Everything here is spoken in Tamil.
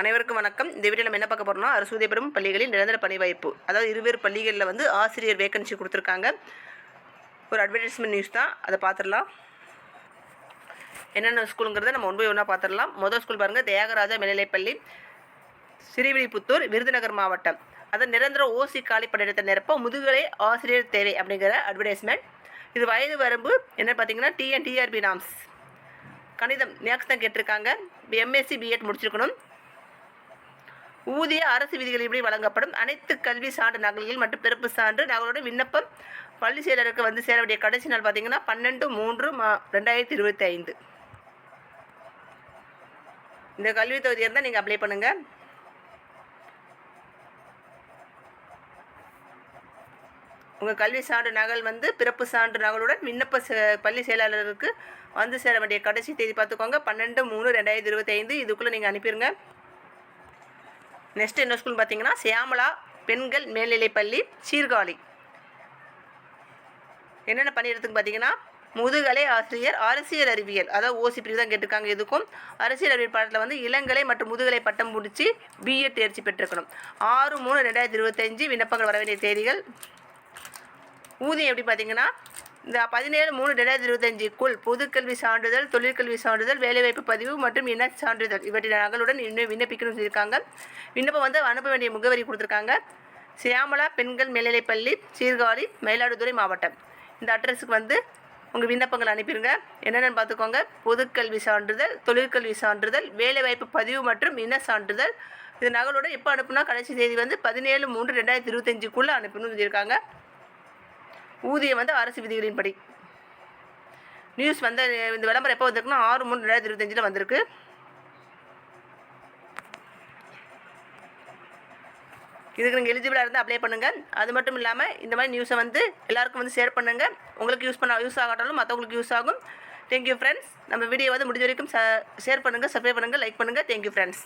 அனைவருக்கும் வணக்கம். இந்த வீடியோ நம்ம என்ன பார்க்க போகிறோம்னா அரசூதிய பெறும் பள்ளிகளில் நிரந்தர பணி வாய்ப்பு. அதாவது இருவேறு பள்ளிகளில் வந்து ஆசிரியர் வேக்கன்சி கொடுத்துருக்காங்க. ஒரு அட்வர்டைஸ்மெண்ட் நியூஸ் தான். அதை பார்த்துடலாம். என்னென்ன ஸ்கூலுங்கிறத நம்ம ஒன் பை ஒன்றா பார்த்துடலாம். முதல் ஸ்கூல் பாருங்கள் தியாகராஜா மேல்நிலைப்பள்ளி ஸ்ரீவில்லிபுத்தூர் விருதுநகர் மாவட்டம். அதை நிரந்தர ஓசி காலி பணியிடத்தை நிரப்ப முதுகலை ஆசிரியர் தேவை அப்படிங்கிற அட்வர்டைஸ்மெண்ட் இது வயது வரம்பு என்ன பார்த்தீங்கன்னா டிஎன் டிஆர்பி நாம்ஸ் கணிதம் மேக்ஸ் தான் கேட்டிருக்காங்க. எம்எஸ்சி பிஎட் முடிச்சிருக்கணும். ஊதிய அரசு விதிகளின்படி வழங்கப்படும். அனைத்து கல்வி சான்று நகல்கள் மற்றும் பிறப்பு சான்று நகலோட விண்ணப்பம். பள்ளி செயலருக்கு வந்து சேர வேண்டிய கடைசி நாள் பார்த்தீங்கன்னா பன்னெண்டு மூன்று மா ரெண்டாயிரத்தி இருபத்தி ஐந்து. இந்த கல்வி தொகுதி இருந்தால் நீங்கள் அப்ளை பண்ணுங்கள் உங்கள் கல்வி சான்று நகல் வந்து பிறப்பு சான்று நகலுடன் விண்ணப்ப பள்ளி செயலாளருக்கு வந்து சேர வேண்டிய கடைசி தேதி பார்த்துக்கோங்க பன்னெண்டு மூணு ரெண்டாயிரத்தி இருபத்தி ஐந்து. இதுக்குள்ளே நீங்கள் அனுப்பிடுங்க நெக்ஸ்ட் என்ன ஸ்கூல் பார்த்தீங்கன்னா சியாமலா பெண்கள் மேல்நிலைப்பள்ளி சீர்காழி. என்னென்ன பண்ணிடுறதுக்கு பார்த்தீங்கன்னா முதுகலை ஆசிரியர் அரசியல் அறிவியல். அதாவது ஓசி பிரிவு தான் கேட்டிருக்காங்க இதுக்கும் அரசியல் அறிவியல் பாடத்தில் வந்து இளங்கலை மற்றும் முதுகலை பட்டம் முடித்து பிஎட் தேர்ச்சி பெற்றிருக்கணும். ஆறு மூணு ரெண்டாயிரத்தி இருபத்தஞ்சு விண்ணப்பங்கள் வர வேண்டிய தேதிகள். ஊதியம் எப்படி பார்த்தீங்கன்னா இந்த பதினேழு மூணு ரெண்டாயிரத்தி இருபத்தஞ்சுக்குள் பொதுக்கல்வி சான்றிதழ் தொழிற்கல்வி சான்றிதழ் வேலைவாய்ப்பு பதிவு மற்றும் இன சான்றிதழ் இவற்றின் நகலுடன் இன்னும் விண்ணப்பிக்கணும்னு சொல்லியிருக்காங்க. விண்ணப்பம் வந்து அனுப்ப வேண்டிய முகவரி கொடுத்துருக்காங்க. சியாமலா பெண்கள் மேல்நிலைப்பள்ளி சீர்காழி மயிலாடுதுறை மாவட்டம். இந்த அட்ரஸுக்கு வந்து உங்கள் விண்ணப்பங்கள் அனுப்பிடுங்க என்னென்னு பார்த்துக்கோங்க. பொதுக்கல்வி சான்றிதழ் தொழிற்கல்வி சான்றிதழ் வேலைவாய்ப்பு பதிவு மற்றும் இன சான்றிதழ். இது நகலோட எப்போ அனுப்புனா கடைசி தேதி வந்து பதினேழு மூன்று ரெண்டாயிரத்தி இருபத்தஞ்சுக்குள்ளே அனுப்பணும்னு சொல்லியிருக்காங்க. ஊதியம் வந்து அரசு விதிகளின்படி. நியூஸ் வந்த இந்த விளம்பரம் எப்போ வந்திருக்குன்னா ஆறு மூணு ரெண்டாயிரத்தி இருபத்தஞ்சில் வந்திருக்கு. இதுக்கு நீங்கள் எலிஜிபிளாக இருந்தால் அப்ளை பண்ணுங்கள் அது மட்டும் இல்லாமல் இந்த மாதிரி நியூஸை வந்து எல்லாருக்கும் வந்து ஷேர் பண்ணுங்கள் உங்களுக்கு யூஸ் பண்ண யூஸ் ஆகாட்டாலும் மற்றவங்களுக்கு யூஸ் ஆகும். தேங்க்யூ ஃப்ரெண்ட்ஸ் நம்ம வீடியோ வந்து முடிஞ்ச வரைக்கும் ஷேர் பண்ணுங்கள் சப்ஸ்கிரைப் பண்ணுங்கள் லைக் பண்ணுங்கள் தேங்க்யூ ஃப்ரெண்ட்ஸ்